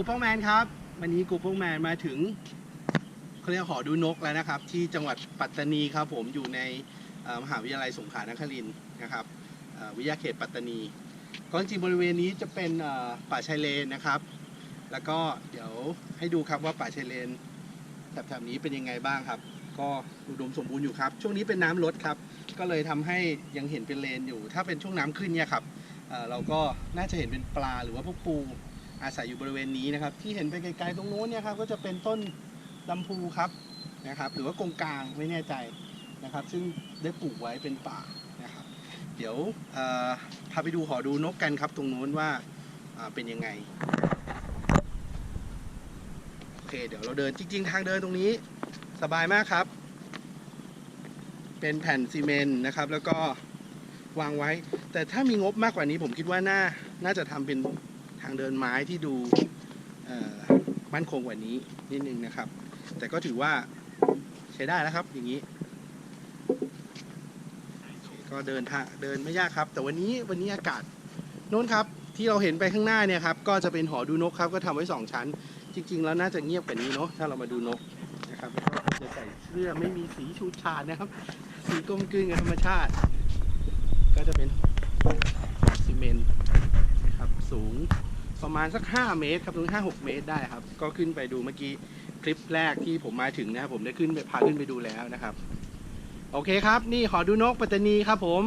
กูป้องแมนครับ วันนี้กูป้องแมนมาถึงเขาเรียกหอดูนกแล้วนะครับ ที่จังหวัดปัตตานีครับผมอยู่ในมหาวิทยาลัยสงขลานครินทร์นะครับวิทยาเขตปัตตานี ก็จริงบริเวณนี้จะเป็นป่าชายเลนนะครับ แล้วก็เดี๋ยวให้ดูครับว่าป่าชายเลนแถบๆนี้เป็นยังไงบ้างครับ ก็อุดมสมบูรณ์อยู่ครับ ช่วงนี้เป็นน้ำลดครับ ก็เลยทำให้ยังเห็นเป็นเลนอยู่ ถ้าเป็นช่วงน้ำขึ้นเนี่ยครับเราก็น่าจะเห็นเป็นปลาหรือว่าพวกปู อาศัยอยู่บริเวณนี้นะครับ ที่เห็นไปไกลๆตรงโน้นเนี่ยครับก็จะเป็นต้นลำพูครับนะครับ หรือว่ากงกลางไม่แน่ใจนะครับ ซึ่งได้ปลูกไว้เป็นป่านะครับ เดี๋ยวพาไปดูหอดูนกกันครับ ตรงโน้นว่าเป็นยังไงโอเคเดี๋ยวเราเดินจริง ๆ ทางเดินตรงนี้สบายมากครับ เป็นแผ่นซีเมนต์นะครับ แล้วก็วางไว้ แต่ถ้ามีงบมากกว่านี้ผมคิดว่าน่าน่าจะทำเป็นางเดินไม้ที่ดูมั่นคงกว่านี้นิดนึงนะครับ แต่ก็ถือว่าใช้ได้แล้วครับอย่างนี้ก็เดินทางเดินไม่ยากครับ แต่วันนี้วันนี้อากาศโน้นครับที่เราเห็นไปข้างหน้าเนี่ยครับก็จะเป็นหอดูนกครับก็ทำไว้สองชั้น จริง ๆ แล้วน่าจะเงียบกว่านี้เนาะถ้าเรามาดูนกนะครับก็จะใส่เสื้อไม่มีสีชูชาดนะครับ สีกลมกลืนกับธรรมชาติ ก็จะเป็นซีเมนต์ครับสูง ประมาณสัก 5 เมตรครับถึง5 6 เมตรได้ครับ ก็ขึ้นไปดูเมื่อกี้คลิปแรกที่ผมมาถึงนะครับผมได้ขึ้นไปพาขึ้นไปดูแล้วนะครับ โอเคครับ นี่ขอดูนกปัตตานีครับผม